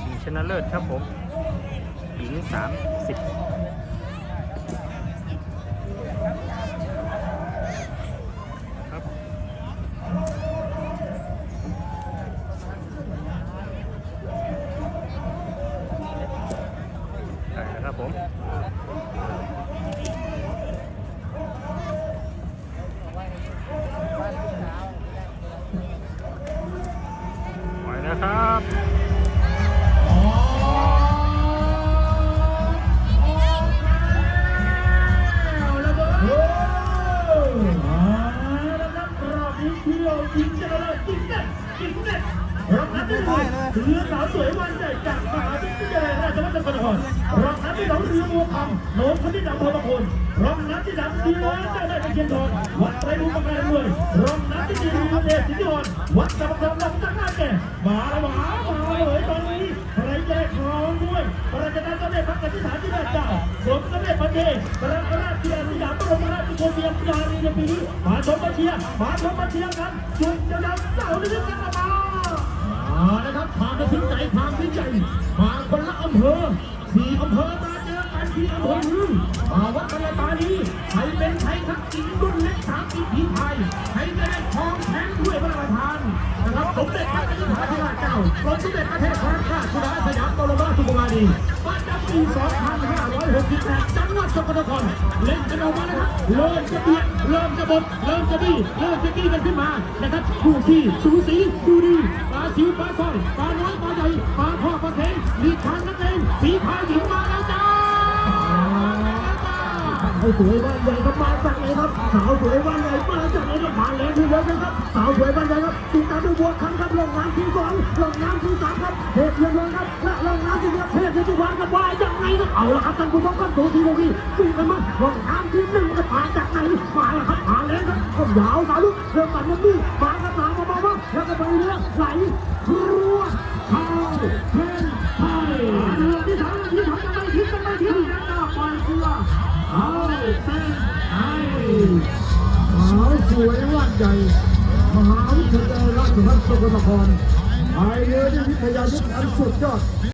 ชิงชนะเลิศครับผมหญิงสามสิบครับได้แล้วครับผม ไหว นะครับรับนัดด้วยเรือสาวสวยวันใหญ่จากมหาวิทยาลัยราชภัฏสกลนครรอบนั้นที่สองเรือบัวคำโน้ตพนิดาพรมพลรอบนั้นที่สามเรือเจ้าได้ตะเคียนทองวัดไตรบุญประการด้วยรอบนั้นที่สี่เรือเดชสิทธิวรวัดสมบัติลงจาก กันิษฐาธิราชเจ้าสมสมเด็จพระเทพพระราชาธิราชสยามบรมราชกุฎียมยานีในปีนี้มาชมมาเชียร์มาชมมาเชียร์กันจุดยาวๆเสาร์นี้กันมามานะครับพาไปถึงไหนพาที่ใจมาคนละอำเภอสี่อำเภอมาเจอกันที่อำเภอหนึ่งมาวัดพระตานีใครเป็นใครครับกินรุ่นเล็กสามปีผีไทยใครจะได้ทองแทนด้วยพระราชทานนะครับสมเด็จพระกนิษฐาธิราชเจ้ากรมสมเด็จพระเทพรัตนราชสุดาสยามบรมราชกุมารี ประจำปี2568จังหวัดสกลนครเล่นกันออกมานะครับเริ่มจะเบียดเริ่มจะบดเริ่มจะบี้เริ่มจะกี้กันขึ้นมานะครับคู่ที่สูสีดูดีปลาสิวปลาสร้อยปลาน้อยปลาใหญ่ปลาพ่อปลาเทงมีทางนักเลงสีพายหญิงมาแล้วจ้าสาวสวยบ้านใหญ่ก็มาจากไหนครับสาวสวยบ้านใหญ่มาจากไหนก็มาแรงที่เลยนะครับสาวสวยบ้านใหญ่ครับติดตามด้วยบัวคำครับลงน้ำที่สองลงน้ำ เทพเรืองครับและลงน้ำที่เดียวเทพที่วางกับว่ายังไงครับเอาละครับท่านผู้ชมครับดูทีโมกี้สู้กันมาลงน้ำที่หนึ่งจะมาจากไหนมาแล้วครับมาแรงครับก็ยาวสาวลูกเรื่องมันมันนี่มากับหางมาบ้างแล้วก็ไปเรือไหลครัวเข้าเพ่นไทยเรือที่สามที่สามจะไม่ทิ้งจะไม่ทิ้งนะจ้าปล่อยเรือเอาเส้นไอ้สาวสวยวัดใหญ่มหาวิทยาลัยราชภัฏสกลนคร ไอเรือ